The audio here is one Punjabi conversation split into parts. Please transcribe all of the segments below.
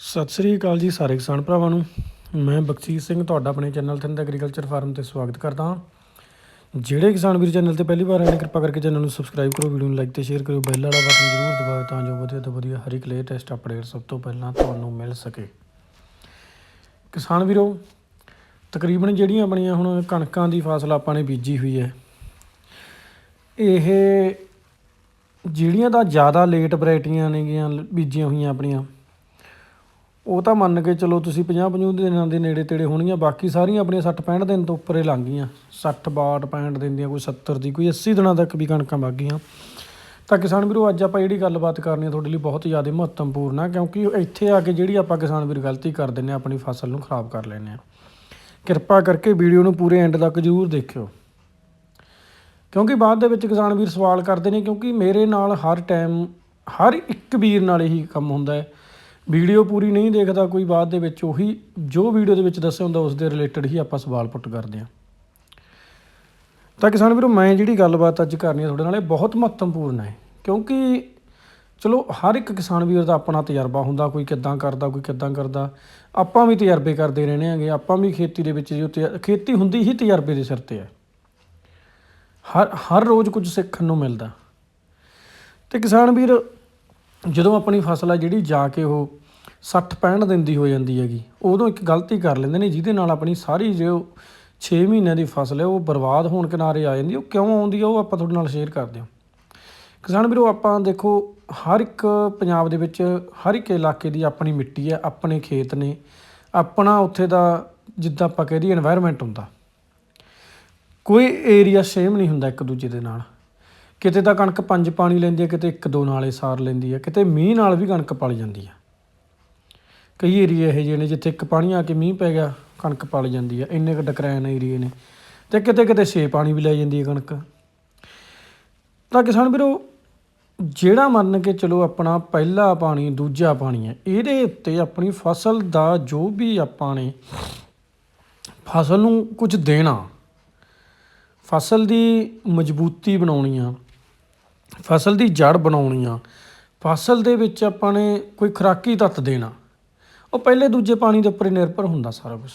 ਸਤਿ ਸ੍ਰੀ ਅਕਾਲ ਜੀ ਸਾਰੇ ਕਿਸਾਨ ਭਰਾਵਾਂ ਨੂੰ। ਮੈਂ ਬਖਸ਼ੀਸ਼ ਸਿੰਘ ਤੁਹਾਡਾ ਆਪਣੇ ਚੈਨਲ ਥਿੰਦ ਐਗਰੀਕਲਚਰ ਫਾਰਮ ਤੇ ਸਵਾਗਤ ਕਰਦਾ ਹਾਂ। ਜਿਹੜੇ ਕਿਸਾਨ ਵੀਰ ਚੈਨਲ ਤੇ ਪਹਿਲੀ ਵਾਰ ਆਏ ਨੇ, ਕਿਰਪਾ ਕਰਕੇ ਚੈਨਲ ਨੂੰ ਸਬਸਕ੍ਰਾਈਬ ਕਰੋ ਵੀਡੀਓ ਨੂੰ ਲਾਈਕ ਤੇ ਸ਼ੇਅਰ ਕਰੋ ਬੈਲ ਵਾਲਾ ਬਟਨ ਜ਼ਰੂਰ ਦਬਾਓ ਤਾਂ ਜੋ ਵਧੀਆ ਤੋਂ ਵਧੀਆ ਹਰ ਇੱਕ ਲੇਟੈਸਟ ਅਪਡੇਟ ਸਭ ਤੋਂ ਪਹਿਲਾਂ ਤੁਹਾਨੂੰ ਮਿਲ ਸਕੇ। ਕਿਸਾਨ ਵੀਰੋ, ਤਕਰੀਬਨ ਜਿਹੜੀਆਂ ਆਪਣੀਆਂ ਹੁਣ ਕਣਕਾਂ ਦੀ ਫਸਲ ਆਪਾਂ ਨੇ ਬੀਜੀ ਹੋਈ ਹੈ, ਇਹ ਜਿਹੜੀਆਂ ਤਾਂ ਜ਼ਿਆਦਾ ਲੇਟ ਵੈਰਾਈਟੀਆਂ ਨੇਗੀਆਂ, ਬੀਜੀਆਂ ਹੋਈਆਂ ਆਪਣੀਆਂ ਉਹ ਤਾਂ ਮੰਨ ਕੇ ਚਲੋ ਤੁਸੀਂ 50 50 ਦਿਨਾਂ ਦੇ ਨੇੜੇ ਤੇੜੇ ਹੋਣੀਆਂ ਬਾਕੀ ਸਾਰੀਆਂ ਆਪਣੀਆਂ 60 65 ਦਿਨ ਤੋਂ ਉੱਪਰ ਹੀ ਲੰਘ ਗਈਆਂ। 60 62 65 ਦਿਨ ਦੀਆਂ ਕੋਈ 70 ਦੀ, ਕੋਈ 80 ਦਿਨਾਂ ਤੱਕ ਵੀ ਕਣਕਾਂ ਵਗ ਗਈਆਂ। ਤਾਂ ਕਿਸਾਨ ਵੀਰੋ, ਅੱਜ ਆਪਾਂ ਜਿਹੜੀ ਗੱਲਬਾਤ ਕਰਨੀ ਹੈ ਤੁਹਾਡੇ ਲਈ ਬਹੁਤ ਜ਼ਿਆਦਾ ਮਹੱਤਵਪੂਰਨ ਆ, ਕਿਉਂਕਿ ਇੱਥੇ ਆ ਕੇ ਜਿਹੜੀ ਆਪਾਂ ਕਿਸਾਨ ਵੀਰ ਗਲਤੀ ਕਰ ਦਿੰਦੇ ਹਾਂ ਆਪਣੀ ਫਸਲ ਨੂੰ ਖਰਾਬ ਕਰ ਲੈਂਦੇ ਆ। ਕਿਰਪਾ ਕਰਕੇ ਵੀਡੀਓ ਨੂੰ ਪੂਰੇ ਐਂਡ ਤੱਕ ਜ਼ਰੂਰ ਦੇਖਿਓ। ਕਿਉਂਕਿ ਬਾਅਦ ਦੇ ਵਿੱਚ ਕਿਸਾਨ ਵੀਰ ਸਵਾਲ ਕਰਦੇ ਨੇ, ਕਿਉਂਕਿ ਮੇਰੇ ਨਾਲ ਹਰ ਟਾਈਮ ਹਰ ਇੱਕ ਵੀਰ ਨਾਲ ਇਹੀ ਕੰਮ ਹੁੰਦਾ ਹੈ। ਵੀਡੀਓ ਪੂਰੀ ਨਹੀਂ ਦੇਖਦਾ ਕੋਈ ਬਾਅਦ ਦੇ ਵਿੱਚ ਉਹੀ ਜੋ ਵੀਡੀਓ ਦੇ ਵਿੱਚ ਦੱਸਿਆ ਹੁੰਦਾ ਉਸ ਦੇ ਰਿਲੇਟਡ ਹੀ ਆਪਾਂ ਸਵਾਲ ਪੁੱਟ ਕਰਦੇ ਹਾਂ। ਤਾਂ ਕਿਸਾਨ ਵੀਰੋ, ਮੈਂ ਜਿਹੜੀ ਗੱਲਬਾਤ ਅੱਜ ਕਰਨੀ ਹੈ ਤੁਹਾਡੇ ਨਾਲ, ਇਹ ਬਹੁਤ ਮਹੱਤਵਪੂਰਨ ਹੈ। ਕਿਉਂਕਿ ਚਲੋ, ਹਰ ਇੱਕ ਕਿਸਾਨ ਵੀਰ ਦਾ ਆਪਣਾ ਤਜਰਬਾ ਹੁੰਦਾ, ਕੋਈ ਕਿੱਦਾਂ ਕਰਦਾ, ਕੋਈ ਕਿੱਦਾਂ ਕਰਦਾ। ਆਪਾਂ ਵੀ ਤਜਰਬੇ ਕਰਦੇ ਰਹਿੰਦੇ ਆਂਗੇ ਆਪਾਂ ਵੀ ਖੇਤੀ ਦੇ ਵਿੱਚ ਜੋ ਤਜ- ਖੇਤੀ ਹੁੰਦੀ ਹੀ ਤਜਰਬੇ ਦੇ ਸਿਰ ਤੇ ਹੈ। ਹਰ ਹਰ ਰੋਜ਼ ਕੁਝ ਸਿੱਖਣ ਨੂੰ ਮਿਲਦਾ। ਤੇ ਕਿਸਾਨ ਵੀਰ ਜਦੋਂ ਆਪਣੀ ਫਸਲ ਆ ਜਿਹੜੀ ਜਾ ਕੇ ਉਹ 60 65 ਦਿਨ ਦੀ ਹੋ ਜਾਂਦੀ ਹੈਗੀ, ਉਦੋਂ ਇੱਕ ਗਲਤੀ ਕਰ ਲੈਂਦੇ ਨੇ, ਜਿਹਦੇ ਨਾਲ ਆਪਣੀ ਸਾਰੀ ਜੋ 6 ਮਹੀਨਿਆਂ ਦੀ ਫਸਲ ਹੈ, ਉਹ ਬਰਬਾਦ ਹੋਣ ਕਿਨਾਰੇ ਆ ਜਾਂਦੀ ਉਹ ਕਿਉਂ ਆਉਂਦੀ ਆ ਉਹ ਆਪਾਂ ਤੁਹਾਡੇ ਨਾਲ ਸ਼ੇਅਰ ਕਰਦੇ ਹਾਂ। ਕਿਸਾਨ ਵੀਰੋ, ਆਪਾਂ ਦੇਖੋ, ਹਰ ਇੱਕ ਪੰਜਾਬ ਦੇ ਵਿੱਚ, ਹਰ ਇੱਕ ਇਲਾਕੇ ਦੀ ਆਪਣੀ ਮਿੱਟੀ ਹੈ, ਆਪਣੇ ਖੇਤ ਨੇ। ਆਪਣਾ ਉੱਥੇ ਦਾ, ਜਿੱਦਾਂ ਆਪਾਂ ਕਹਿ ਦਈਏ এনवायरमेंट ਹੁੰਦਾ। ਕੋਈ ਏਰੀਆ ਸੇਮ ਨਹੀਂ ਹੁੰਦਾ ਇੱਕ ਦੂਜੇ ਦੇ ਨਾਲ। ਕਿਤੇ ਤਾਂ ਕਣਕ ਪੰਜ ਪਾਣੀ ਲੈਂਦੀ ਹੈ, ਕਿਤੇ ਇੱਕ ਦੋ ਨਾਲੇ ਸਾਰ ਲੈਂਦੀ ਹੈ, ਕਿਤੇ ਮੀਂਹ ਨਾਲ ਵੀ ਕਣਕ ਪਲ ਜਾਂਦੀ ਹੈ। ਕਈ ਏਰੀਏ ਇਹੋ ਜਿਹੇ ਨੇ ਜਿੱਥੇ ਇੱਕ ਪਾਣੀ ਆ ਕੇ ਮੀਂਹ ਪੈ ਗਿਆ, ਕਣਕ ਪਲ ਜਾਂਦੀ ਹੈ, ਇੰਨੇ ਕੁ ਡਕਰੈਨ ਏਰੀਏ ਨੇ। ਤੇ ਕਿਤੇ ਕਿਤੇ ਛੇ ਪਾਣੀ ਵੀ ਲੈ ਜਾਂਦੀ ਹੈ ਕਣਕ। ਤਾਂ ਕਿਸਾਨ ਵੀਰੋ, ਜਿਹੜਾ ਮੰਨ ਕੇ ਚਲੋ ਆਪਣਾ ਪਹਿਲਾ ਪਾਣੀ, ਦੂਜਾ ਪਾਣੀ ਹੈ, ਇਹਦੇ ਉੱਤੇ ਆਪਣੀ ਫਸਲ ਦਾ ਜੋ ਵੀ ਆਪਾਂ ਨੇ ਫਸਲ ਨੂੰ ਕੁਝ ਦੇਣਾ, ਫਸਲ ਦੀ ਮਜ਼ਬੂਤੀ ਬਣਾਉਣੀ ਆ ਫਸਲ ਦੀ ਜੜ ਬਣਾਉਣੀ ਆ, ਫਸਲ ਦੇ ਵਿੱਚ ਆਪਾਂ ਨੇ ਕੋਈ ਖੁਰਾਕੀ ਤੱਤ ਦੇਣਾ, ਉਹ ਪਹਿਲੇ ਦੂਜੇ ਪਾਣੀ ਦੇ ਉੱਪਰ ਹੀ ਨਿਰਭਰ ਹੁੰਦਾ ਸਾਰਾ ਕੁਝ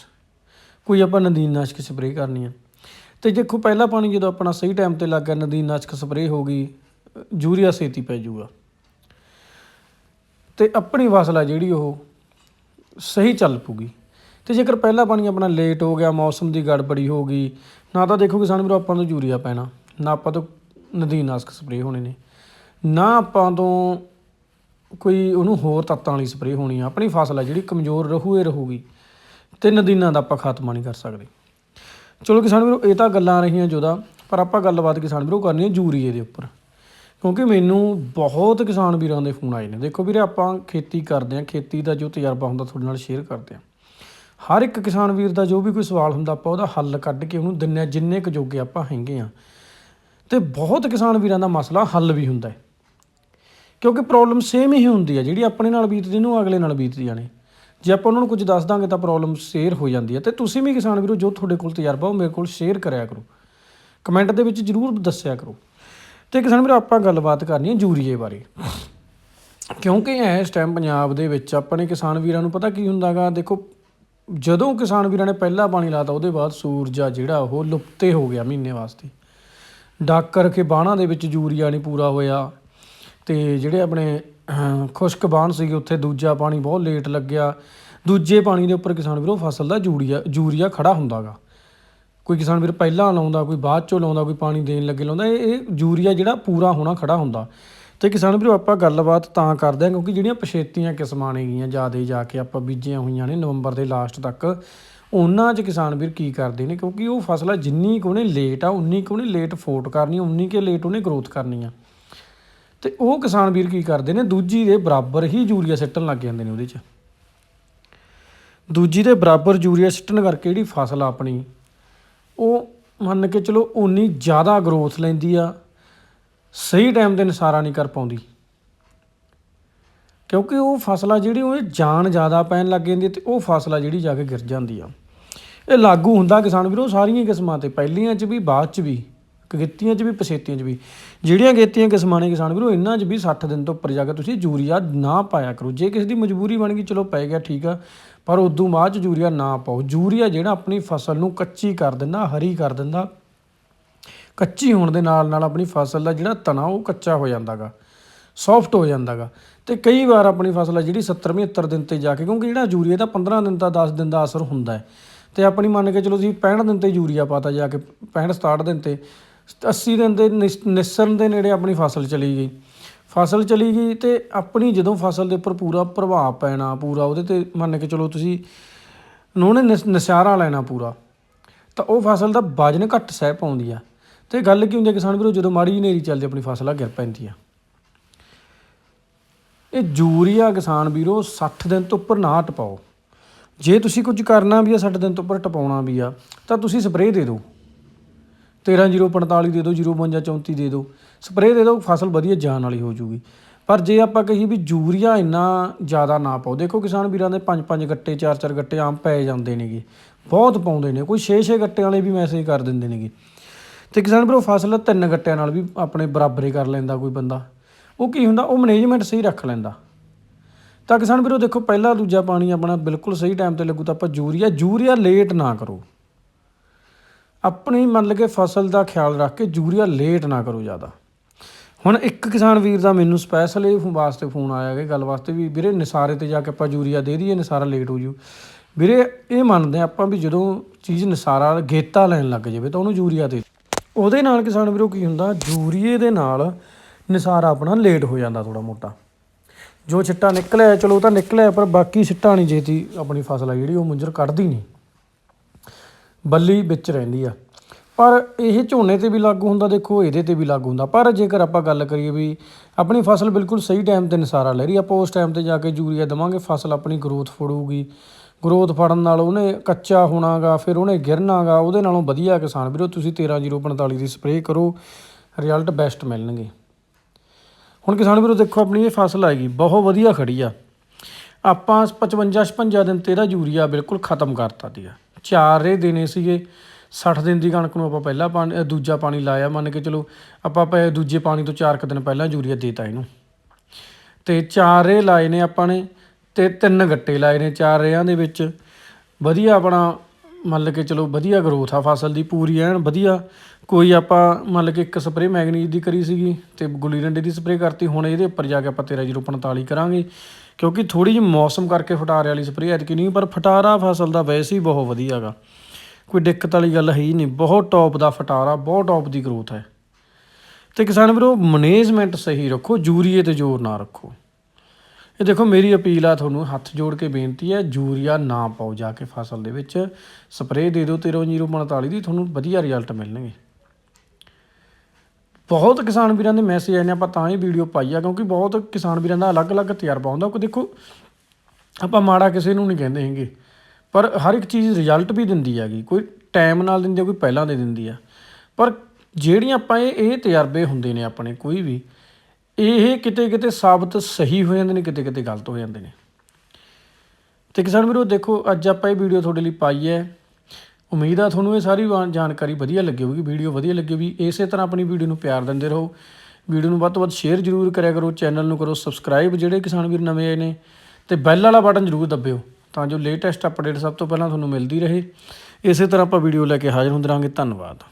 ਕੋਈ ਆਪਾਂ ਨਦੀਨ ਨਾਸ਼ਕ ਸਪਰੇਅ ਕਰਨੀ ਆ। ਤੇ ਦੇਖੋ ਪਹਿਲਾ ਪਾਣੀ ਜਦੋਂ ਆਪਣਾ ਸਹੀ ਟਾਈਮ ਤੇ ਲੱਗ ਗਿਆ, ਨਦੀਨ ਨਾਸ਼ਕ ਸਪਰੇਅ ਹੋ ਗਈ, ਯੂਰੀਆ ਛੇਤੀ ਪੈ ਜਾਊਗਾ। ਤੇ ਆਪਣੀ ਫਸਲ ਆ ਜਿਹੜੀ ਉਹ ਸਹੀ ਚੱਲ ਪੂਗੀ ਤੇ ਜੇਕਰ ਪਹਿਲਾ ਪਾਣੀ ਆਪਣਾ ਲੇਟ ਹੋ ਗਿਆ, ਮੌਸਮ ਦੀ ਗੜਬੜੀ ਹੋ ਗਈ, ਨਾ ਤਾਂ ਦੇਖੋ ਕਿਸਾਨ ਵੀਰੋ ਆਪਾਂ ਨੂੰ ਯੂਰੀਆ ਪੈਣਾ, ਨਾ ਆਪਾਂ ਤੋਂ ਨਦੀਨਨਾਸ਼ਕ ਸਪਰੇਅ ਹੋਣੇ ਨੇ। ਨਾ ਆਪਾਂ ਤੋਂ ਕੋਈ ਉਹਨੂੰ ਹੋਰ ਤੱਤਾਂ ਵਾਲੀ ਸਪਰੇਅ ਹੋਣੀ ਆ। ਆਪਣੀ ਫਸਲ ਆ ਜਿਹੜੀ ਕਮਜ਼ੋਰ ਰਹੂ ਇਹ ਰਹੂਗੀ ਤੇ ਨਦੀਨਾਂ ਦਾ ਆਪਾਂ ਖਾਤਮਾ ਨਹੀਂ ਕਰ ਸਕਦੇ। ਚਲੋ ਕਿਸਾਨ ਵੀਰੋ, ਇਹ ਤਾਂ ਗੱਲਾਂ ਰਹੀਆਂ ਜੋਦਾ ਪਰ ਆਪਾਂ ਗੱਲਬਾਤ ਕਿਸਾਨ ਵੀਰੋ ਕਰਨੀ ਹੈ ਯੂਰੀਏ ਦੇ ਉੱਪਰ। ਕਿਉਂਕਿ ਮੈਨੂੰ ਬਹੁਤ ਕਿਸਾਨ ਵੀਰਾਂ ਦੇ ਫੋਨ ਆਏ ਨੇ। ਦੇਖੋ ਵੀਰੇ, ਆਪਾਂ ਖੇਤੀ ਕਰਦੇ ਹਾਂ, ਖੇਤੀ ਦਾ ਜੋ ਤਜਰਬਾ ਹੁੰਦਾ, ਤੁਹਾਡੇ ਨਾਲ ਸ਼ੇਅਰ ਕਰਦੇ ਹਾਂ। ਹਰ ਇੱਕ ਕਿਸਾਨ ਵੀਰ ਦਾ ਜੋ ਵੀ ਕੋਈ ਸਵਾਲ ਹੁੰਦਾ, ਆਪਾਂ ਉਹਦਾ ਹੱਲ ਕੱਢ ਕੇ ਉਹਨੂੰ ਦਿੰਨੇ ਹਾਂ, ਜਿੰਨੇ ਕੁ ਜੋਗੇ ਆਪਾਂ ਹੈਗੇ ਆ ਤੇ ਬਹੁਤ ਕਿਸਾਨ ਵੀਰਾਂ ਦਾ ਮਸਲਾ ਹੱਲ ਵੀ ਹੁੰਦਾ ਹੈ। ਕਿਉਂਕਿ ਪ੍ਰੋਬਲਮ ਸੇਮ ਹੀ ਹੁੰਦੀ ਹੈ, ਜਿਹੜੀ ਆਪਣੇ ਨਾਲ ਬੀਤਦੀ ਨੂੰ ਅਗਲੇ ਨਾਲ ਬੀਤਦੀਆਂ ਨੇ ਜੇ ਆਪਾਂ ਉਹਨਾਂ ਨੂੰ ਕੁਝ ਦੱਸ ਦਾਂਗੇ ਤਾਂ ਪ੍ਰੋਬਲਮ ਸ਼ੇਅਰ ਹੋ ਜਾਂਦੀ ਹੈ। ਤੇ ਤੁਸੀਂ ਵੀ ਕਿਸਾਨ ਵੀਰੋ, ਜੋ ਤੁਹਾਡੇ ਕੋਲ ਤਜਰਬਾ, ਉਹ ਮੇਰੇ ਕੋਲ ਸ਼ੇਅਰ ਕਰਿਆ ਕਰੋ। ਕਮੈਂਟ ਦੇ ਵਿੱਚ ਜਰੂਰ ਦੱਸਿਆ ਕਰੋ। ਤੇ ਕਿਸਾਨ ਵੀਰੋ, ਆਪਾਂ ਗੱਲਬਾਤ ਕਰਨੀ ਹੈ ਯੂਰੀਏ ਬਾਰੇ। ਕਿਉਂਕਿ ਇਸ ਟਾਈਮ ਪੰਜਾਬ ਦੇ ਵਿੱਚ ਆਪਣੇ ਕਿਸਾਨ ਵੀਰਾਂ ਨੂੰ ਪਤਾ ਕੀ ਹੁੰਦਾਗਾ ਦੇਖੋ, ਜਦੋਂ ਕਿਸਾਨ ਵੀਰਾਂ ਨੇ ਪਹਿਲਾ ਪਾਣੀ ਲਾਤਾ, ਉਹਦੇ ਬਾਅਦ ਸੂਰਜਾ ਜਿਹੜਾ, ਉਹ ਲੁਪਤੇ ਹੋ ਗਿਆ ਮਹੀਨੇ ਵਾਸਤੇ। ਡੱਕ ਕਰਕੇ ਬਾਣਾ ਦੇ ਵਿੱਚ ਯੂਰੀਆ ਨਹੀਂ ਪੂਰਾ ਹੋਇਆ। ਤੇ ਜਿਹੜੇ ਆਪਣੇ ਖੁਸ਼ਕ ਬਾਣ ਸੀਗੇ, ਉੱਥੇ ਦੂਜਾ ਪਾਣੀ ਬਹੁਤ ਲੇਟ ਲੱਗਿਆ। ਦੂਜੇ ਪਾਣੀ ਦੇ ਉੱਪਰ ਕਿਸਾਨ ਵੀਰੋ ਫਸਲ ਦਾ ਯੂਰੀਆ ਯੂਰੀਆ ਖੜਾ ਹੁੰਦਾਗਾ ਕੋਈ ਕਿਸਾਨ ਵੀਰ ਪਹਿਲਾਂ ਲਾਉਂਦਾ, ਕੋਈ ਬਾਅਦ ਚੋਂ ਲਾਉਂਦਾ, ਕੋਈ ਪਾਣੀ ਦੇਣ ਲੱਗੇ ਲਾਉਂਦਾ, ਇਹ ਇਹ ਯੂਰੀਆ ਜਿਹੜਾ ਪੂਰਾ ਹੋਣਾ ਖੜਾ ਹੁੰਦਾ। ਤੇ ਕਿਸਾਨ ਵੀਰੋ ਆਪਾਂ ਗੱਲਬਾਤ ਤਾਂ ਕਰਦੇ ਹਾਂ, ਕਿਉਂਕਿ ਜਿਹੜੀਆਂ ਪਛੇਤੀਆਂ ਕਿਸਮਾਂ ਨੇਗੀਆਂ ਜ਼ਿਆਦਾ ਜਾ ਕੇ ਆਪਾਂ ਬੀਜੀਆਂ ਹੋਈਆਂ ਨੇ ਨਵੰਬਰ ਦੇ ਲਾਸਟ ਤੱਕ ਉਹਨਾਂ 'ਚ ਕਿਸਾਨ ਵੀਰ ਕੀ ਕਰਦੇ ਨੇ? ਕਿਉਂਕਿ ਉਹ ਫਸਲ ਆ ਜਿੰਨੀ ਕੁ ਉਹਨੇ ਲੇਟ ਆ, ਉਨੀ ਕੁ ਉਹਨੇ ਲੇਟ ਫੋਟ ਕਰਨੀ, ਉਨੀ ਕੇ ਲੇਟ ਉਹਨੇ ਗਰੋਥ ਕਰਨੀ ਆ। ਤੇ ਉਹ ਕਿਸਾਨ ਵੀਰ ਕੀ ਕਰਦੇ ਨੇ? ਦੂਜੀ ਦੇ ਬਰਾਬਰ ਹੀ ਯੂਰੀਆ ਸਿੱਟਣ ਲੱਗ ਜਾਂਦੇ ਨੇ ਉਹਦੇ 'ਚ। ਦੂਜੀ ਦੇ ਬਰਾਬਰ ਯੂਰੀਆ ਸਿੱਟਣ ਕਰਕੇ ਜਿਹੜੀ ਫਸਲ ਆ ਆਪਣੀ, ਉਹ ਮੰਨ ਕੇ ਚਲੋ ਉਨੀ ਜ਼ਿਆਦਾ ਗਰੋਥ ਲੈਂਦੀ ਆ, ਸਹੀ ਟਾਈਮ ਤੇ ਨਸਾਰਾ ਨਹੀਂ ਕਰ ਪਾਉਂਦੀ। ਕਿਉਂਕਿ ਉਹ ਫਸਲ ਜਿਹੜੀ ਉਹ ਜਾਨ ਜ਼ਿਆਦਾ ਪੈਣ ਲੱਗ ਜਾਂਦੀ ਹੈ ਤੇ ਉਹ ਫਸਲ ਆ ਜਿਹੜੀ ਜਾ ਕੇ ਗਿਰ ਜਾਂਦੀ ਆ। ਇਹ ਲਾਗੂ ਹੁੰਦਾ ਕਿਸਾਨ ਵੀਰੋ ਸਾਰੀਆਂ ਕਿਸਮਾਂ ਤੇ, ਪਹਿਲੀਆਂ 'ਚ ਵੀ, ਬਾਅਦ 'ਚ ਵੀ ਗੇਤੀਆਂ 'ਚ ਵੀ, ਪਛੇਤੀਆਂ 'ਚ ਵੀ। ਜਿਹੜੀਆਂ ਗੇਤੀਆਂ ਕਿਸਮਾਂ ਨੇ ਕਿਸਾਨ ਵੀਰੋ, ਇਹਨਾਂ 'ਚ ਵੀ 60 ਦਿਨ ਤੋਂ ਉੱਪਰ ਜਾ ਕੇ ਤੁਸੀਂ ਯੂਰੀਆ ਨਾ ਪਾਇਆ ਕਰੋ। ਜੇ ਕਿਸੇ ਦੀ ਮਜਬੂਰੀ ਬਣ ਗਈ, ਚਲੋ ਪੈ ਗਿਆ ਠੀਕ ਆ, ਪਰ ਉਦੋਂ ਬਾਅਦ 'ਚ ਯੂਰੀਆ ਨਾ ਪਾਓ। ਯੂਰੀਆ ਜਿਹੜਾ ਆਪਣੀ ਫਸਲ ਨੂੰ ਕੱਚੀ ਕਰ ਦਿੰਦਾ, ਹਰੀ ਕਰ ਦਿੰਦਾ, ਕੱਚੀ ਹੋਣ ਦੇ ਨਾਲ ਨਾਲ ਆਪਣੀ ਫਸਲ ਦਾ ਜਿਹੜਾ ਤਣਾ, ਉਹ ਕੱਚਾ ਹੋ ਜਾਂਦਾਗਾ ਸੌਫਟ ਹੋ ਜਾਂਦਾਗਾ ਤੇ ਕਈ ਵਾਰ ਆਪਣੀ ਫਸਲ ਆ ਜਿਹੜੀ 70 75 ਦਿਨ ਤੇ ਜਾ ਕੇ, ਕਿਉਂਕਿ ਜਿਹੜਾ ਯੂਰੀਆ ਦਾ 15 ਦਿਨ ਦਾ 10 ਦਿਨ ਦਾ ਅਸਰ ਹੁੰਦਾ ਹੈ। ਤੇ ਆਪਣੀ ਮੰਨ ਕੇ ਚਲੋ ਤੁਸੀਂ 65 ਦਿਨ ਤੇ ਯੂਰੀਆ ਪਾਤਾ ਜਾ ਕੇ 65 67 ਦਿਨ ਤੇ 80 ਦਿਨ ਦੇ ਨਿਸ- ਨਿਸਰਨ ਦੇ ਨੇੜੇ ਆਪਣੀ ਫਸਲ ਚਲੀ ਗਈ। ਫਸਲ ਚਲੀ ਗਈ ਤੇ ਆਪਣੀ ਜਦੋਂ ਫਸਲ ਦੇ ਉੱਪਰ ਪੂਰਾ ਪ੍ਰਭਾਵ ਪੈਣਾ ਪੂਰਾ, ਉਹਦੇ ਤੇ ਮੰਨ ਕੇ ਚਲੋ ਤੁਸੀਂ ਉਹਨੇ ਨਿਸ- ਨਿਸਾਰਾ ਲੈਣਾ ਪੂਰਾ, ਤਾਂ ਉਹ ਫਸਲ ਦਾ ਵਜਨ ਘੱਟ ਸਹਿ ਪਾਉਂਦੀ ਆ। ਤੇ ਗੱਲ ਕੀ ਹੁੰਦੀ ਹੈ ਕਿਸਾਨ ਵੀਰੋ, ਜਦੋਂ ਮਾੜੀ ਹਨੇਰੀ ਚੱਲਦੀ ਆਪਣੀ ਫਸਲ ਆ ਗਿਰ ਪੈਂਦੀ ਆ। ਇਹ ਯੂਰੀਆ ਕਿਸਾਨ ਵੀਰੋ 60 ਦਿਨ ਤੋਂ ਉੱਪਰ ਨਾ ਟਪਾਓ ਜੇ ਤੁਸੀਂ ਕੁਝ ਕਰਨਾ ਵੀ ਆ 60 ਦਿਨ ਤੋਂ ਉੱਪਰ ਟਪਾਉਣਾ ਵੀ ਆ, ਤਾਂ ਤੁਸੀਂ ਸਪਰੇਅ ਦੇ ਦਿਓ। 13045 ਦੇ ਦਿਓ 05234 ਦੇ ਦਿਓ। ਸਪਰੇਅ ਦੇ ਦਿਓ, ਫਸਲ ਵਧੀਆ ਜਾਣ ਵਾਲੀ ਹੋ ਜੂਗੀ। ਪਰ ਜੇ ਆਪਾਂ ਕਹੀਏ ਵੀ ਯੂਰੀਆ ਇੰਨਾ ਜ਼ਿਆਦਾ ਨਾ ਪਾਓ, ਦੇਖੋ ਕਿਸਾਨ ਵੀਰਾਂ ਦੇ 5-5 ਗੱਟੇ 4-4 ਗੱਟੇ ਆਮ ਪੈ ਜਾਂਦੇ ਨੇਗੇ। ਬਹੁਤ ਪਾਉਂਦੇ ਨੇ, ਕੋਈ 6-6 ਗੱਟੇ ਵਾਲੇ ਵੀ ਮੈਸੇਜ ਕਰ ਦਿੰਦੇ ਨੇਗੇ। ਤੇ ਕਿਸਾਨ ਵੀਰੋ, ਫਸਲ ਤਿੰਨ ਗੱਟਿਆਂ ਨਾਲ ਵੀ ਆਪਣੇ ਬਰਾਬਰੇ ਕਰ ਲੈਂਦਾ ਕੋਈ ਬੰਦਾ। ਉਹ ਕੀ ਹੁੰਦਾ, ਉਹ ਮੈਨੇਜਮੈਂਟ ਸਹੀ ਰੱਖ ਲੈਂਦਾ। ਤਾਂ ਕਿਸਾਨ ਵੀਰੋ ਦੇਖੋ, ਪਹਿਲਾ ਦੂਜਾ ਪਾਣੀ ਆਪਣਾ ਬਿਲਕੁਲ ਸਹੀ ਟਾਈਮ ਤੇ ਲੱਗੂ ਤਾਂ ਆਪਾਂ ਯੂਰੀਆ ਯੂਰੀਆ ਲੇਟ ਨਾ ਕਰੋ। ਆਪਣੀ ਮੰਨ ਲਗੇ ਫਸਲ ਦਾ ਖਿਆਲ ਰੱਖ ਕੇ ਯੂਰੀਆ ਲੇਟ ਨਾ ਕਰੋ ਜ਼ਿਆਦਾ। ਹੁਣ ਇੱਕ ਕਿਸਾਨ ਵੀਰ ਦਾ ਮੈਨੂੰ ਸਪੈਸ਼ਲ ਇਹ ਵਾਸਤੇ ਫੋਨ ਆਇਆ ਕਿ ਗੱਲ ਵਾਸਤੇ ਵੀ ਵੀਰੇ ਨਿਸਾਰੇ ਤੇ ਜਾ ਕੇ ਆਪਾਂ ਯੂਰੀਆ ਦੇ ਦਈਏ, ਨਿਸਾਰਾ ਲੇਟ ਹੋ ਜੂ। ਵੀਰੇ ਇਹ ਮੰਨਦੇ ਆਪਾਂ ਵੀ ਜਦੋਂ ਚੀਜ਼ ਨਿਸਾਰਾ, ਗੇਤਾ ਲੈਣ ਲੱਗ ਜਾਵੇ ਤਾਂ ਉਹਨੂੰ ਯੂਰੀਆ ਦੇ ਉਹਦੇ ਨਾਲ ਕਿਸਾਨ ਵੀਰੋ ਕੀ ਹੁੰਦਾ, ਯੂਰੀਏ ਦੇ ਨਾਲ ਨਿਸਾਰਾ ਆਪਣਾ ਲੇਟ ਹੋ ਜਾਂਦਾ ਥੋੜਾ ਮੋਟਾ। ਜੋ ਛਿੱਟਾ ਨਿਕਲਿਆ ਚਲੋ ਉਹ ਤਾਂ ਨਿਕਲਿਆ ਪਰ ਬਾਕੀ ਛਿੱਟਾ ਨਹੀਂ ਜੇਤੀ ਆਪਣੀ ਫਸਲ ਆ ਜਿਹੜੀ, ਉਹ ਮੁੰਜਰ ਕੱਢਦੀ ਨਹੀਂ। ਬੱਲੀ ਵਿੱਚ ਰਹਿੰਦੀ ਆ। ਪਰ ਇਹ ਝੋਨੇ ਤੇ ਵੀ ਲਾਗੂ ਹੁੰਦਾ, ਦੇਖੋ ਇਹਦੇ ਤੇ ਵੀ ਲਾਗੂ ਹੁੰਦਾ। ਪਰ ਜੇਕਰ ਆਪਾਂ ਗੱਲ ਕਰੀਏ ਵੀ ਆਪਣੀ ਫਸਲ ਬਿਲਕੁਲ ਸਹੀ ਟਾਈਮ ਤੇ ਨਿਸਾਰਾ ਲੈ ਰਹੀ ਆਪਾਂ ਉਸ ਟਾਈਮ ਤੇ ਜਾ ਕੇ ਯੂਰੀਆ ਦਵਾਂਗੇ, ਫਸਲ ਆਪਣੀ ਗਰੋਥ ਫੜੂਗੀ। ਗਰੋਥ ਫੜਨ ਨਾਲ ਉਹਨੇ ਕੱਚਾ ਹੋਣਾਗਾ, ਫਿਰ ਉਹਨੇ ਗਿਰਨਾਗਾ, ਉਹਦੇ ਨਾਲੋਂ ਵਧੀਆ ਕਿਸਾਨ ਵੀਰੋ, ਤੁਸੀਂ 13045 ਦੀ ਸਪਰੇਅ ਕਰੋ ਰਿਜ਼ਲਟ ਬੈਸਟ ਮਿਲਣਗੇ। ਹੁਣ ਕਿਸਾਨ ਵੀਰੋ ਦੇਖੋ, ਆਪਣੀ ਇਹ ਫਸਲ ਆਏਗੀ ਬਹੁਤ ਵਧੀਆ ਖੜੀ ਆ। ਆਪਾਂ 55 56 ਦਿਨ ਤੇ ਇਹਦਾ ਯੂਰੀਆ ਬਿਲਕੁਲ ਖਤਮ ਕਰਤਾ ਸੀਗਾ। ਚਾਰ ਰੇ ਦੇਣੇ ਸੀਗੇ 60 ਦਿਨ ਦੀ ਕਣਕ ਨੂੰ ਆਪਾਂ ਪਹਿਲਾ ਪਾਣੀ ਦੂਜਾ ਪਾਣੀ ਲਾਇਆ, ਮੰਨ ਕੇ ਚਲੋ ਆਪਾਂ ਪਏ ਦੂਜੇ ਪਾਣੀ ਤੋਂ ਚਾਰ ਕੁ ਦਿਨ ਪਹਿਲਾਂ ਯੂਰੀਆ ਦੇਤਾ ਇਹਨੂੰ। ਤੇ ਚਾਰ ਰੇ ਲਾਏ ਨੇ ਆਪਾਂ ਨੇ, ਤੇ ਤਿੰਨ ਗੱਟੇ ਲਾਏ ਨੇ ਚਾਰ ਰੇਆਂ ਦੇ ਵਿੱਚ। ਵਧੀਆ ਆਪਣਾ ਮੰਨ ਕੇ ਚਲੋ ਵਧੀਆ ਗਰੋਥ ਆ ਫਸਲ ਦੀ, ਪੂਰੀ ਐਨ ਵਧੀਆ। ਕੋਈ ਆਪਾਂ ਮੰਨ ਕੇ ਇੱਕ ਸਪਰੇਅ ਮੈਗਨੀਜ਼ ਦੀ ਕਰੀ ਸੀਗੀ ਤੇ ਗੁੱਲੀ ਡੰਡੇ ਦੀ ਸਪਰੇਅ ਕਰਤੀ, ਹੁਣ ਇਹਦੇ ਉੱਪਰ ਜਾ ਕੇ ਆਪਾਂ 13045 ਕਰਾਂਗੇ। ਕਿਉਂਕਿ ਥੋੜੀ ਜਿਹੀ ਮੌਸਮ ਕਰਕੇ ਫਟਾਰੇ ਵਾਲੀ ਸਪਰੇਅ ਐਤਕੀ ਨਹੀਂ, ਪਰ ਫਟਾਰਾ ਫਸਲ ਦਾ ਵੈਸੇ ਹੀ ਬਹੁਤ ਵਧੀਆ ਗਾ ਕੋਈ ਦਿੱਕਤ ਵਾਲੀ ਗੱਲ ਹੈ ਹੀ ਨਹੀਂ, ਬਹੁਤ ਟੌਪ ਦਾ ਫਟਾਰਾ, ਬਹੁਤ ਟੌਪ ਦੀ ਗਰੋਥ ਹੈ। ਤੇ ਕਿਸਾਨ ਵੀਰੋ ਮੈਨੇਜਮੈਂਟ ਸਹੀ ਰੱਖੋ, ਯੂਰੀਏ ਤੇ ਜ਼ੋਰ ਨਾ ਰੱਖੋ। ਇਹ ਦੇਖੋ, ਮੇਰੀ ਅਪੀਲ ਆ ਤੁਹਾਨੂੰ, ਹੱਥ ਜੋੜ ਕੇ ਬੇਨਤੀ ਹੈ, ਯੂਰੀਆ ਨਾ ਪਾਓ ਜਾ ਕੇ ਫਸਲ ਦੇ ਵਿੱਚ। ਸਪਰੇਅ ਦੇ ਦਿਓ 13045 ਦੀ, ਤੁਹਾਨੂੰ ਵਧੀਆ ਰਿਜ਼ਲਟ ਮਿਲਣਗੇ। ਬਹੁਤ ਕਿਸਾਨ ਵੀਰਾਂ ਦੇ ਮੈਸੇਜ ਆਏ ਨੇ, ਆਪਾਂ ਤਾਂ ਹੀ ਵੀਡੀਓ ਪਾਈ ਆ, ਕਿਉਂਕਿ ਬਹੁਤ ਕਿਸਾਨ ਵੀਰਾਂ ਦਾ ਅਲੱਗ-ਅਲੱਗ ਤਜਰਬਾ ਹੁੰਦਾ। ਕੋਈ ਦੇਖੋ, ਆਪਾਂ ਮਾੜਾ ਕਿਸੇ ਨੂੰ ਨਹੀਂ ਕਹਿੰਦੇ ਹੈਗੇ, ਪਰ ਹਰ ਇੱਕ ਚੀਜ਼ ਰਿਜ਼ਲਟ ਵੀ ਦਿੰਦੀ ਹੈਗੀ। ਕੋਈ ਟਾਈਮ ਨਾਲ ਦਿੰਦੀ ਆ, ਕੋਈ ਪਹਿਲਾਂ ਦੇ ਦਿੰਦੀ ਆ। ਪਰ ਜਿਹੜੀਆਂ ਆਪਾਂ ਇਹ ਇਹ ਤਜਰਬੇ ਹੁੰਦੇ ਨੇ ਆਪਣੇ, ਕੋਈ ਵੀ ਇਹ ਕਿਤੇ ਕਿਤੇ ਸਾਬਤ ਸਹੀ ਹੋ ਜਾਂਦੇ ਨੇ, ਕਿਤੇ ਕਿਤੇ ਗਲਤ ਹੋ ਜਾਂਦੇ ਨੇ। ਤੇ ਕਿਸਾਨ ਵੀਰੋ, ਦੇਖੋ, ਅੱਜ ਆਪਾਂ ਇਹ ਵੀਡੀਓ ਤੁਹਾਡੇ ਲਈ ਪਾਈ ਹੈ। ਉਮੀਦ ਆ ਤੁਹਾਨੂੰ ਇਹ ਸਾਰੀ ਜਾਣਕਾਰੀ ਵਧੀਆ ਲੱਗੀ ਹੋਊਗੀ ਵੀਡੀਓ ਵਧੀਆ ਲੱਗੀ ਵੀ ਇਸੇ ਤਰ੍ਹਾਂ ਆਪਣੀ ਵੀਡੀਓ ਨੂੰ ਪਿਆਰ ਦਿੰਦੇ ਰਹੋ। ਵੀਡੀਓ ਨੂੰ ਵੱਧ ਤੋਂ ਵੱਧ ਸ਼ੇਅਰ ਜ਼ਰੂਰ ਕਰਿਆ ਕਰੋ। ਚੈਨਲ ਨੂੰ ਕਰੋ ਸਬਸਕ੍ਰਾਈਬ, ਜਿਹੜੇ ਕਿਸਾਨ ਵੀਰ ਨਵੇਂ ਆਏ ਨੇ, ਤੇ ਬੈਲ ਵਾਲਾ ਬਟਨ ਜ਼ਰੂਰ ਦੱਬਿਓ, ਤਾਂ ਜੋ ਲੇਟੈਸਟ ਅਪਡੇਟ ਸਭ ਤੋਂ ਪਹਿਲਾਂ ਤੁਹਾਨੂੰ ਮਿਲਦੀ ਰਹੇ। ਇਸੇ ਤਰ੍ਹਾਂ ਆਪਾਂ ਵੀਡੀਓ ਲੈ ਕੇ ਹਾਜ਼ਰ ਹੁੰਦੇ ਰਹਾਂਗੇ। ਧੰਨਵਾਦ।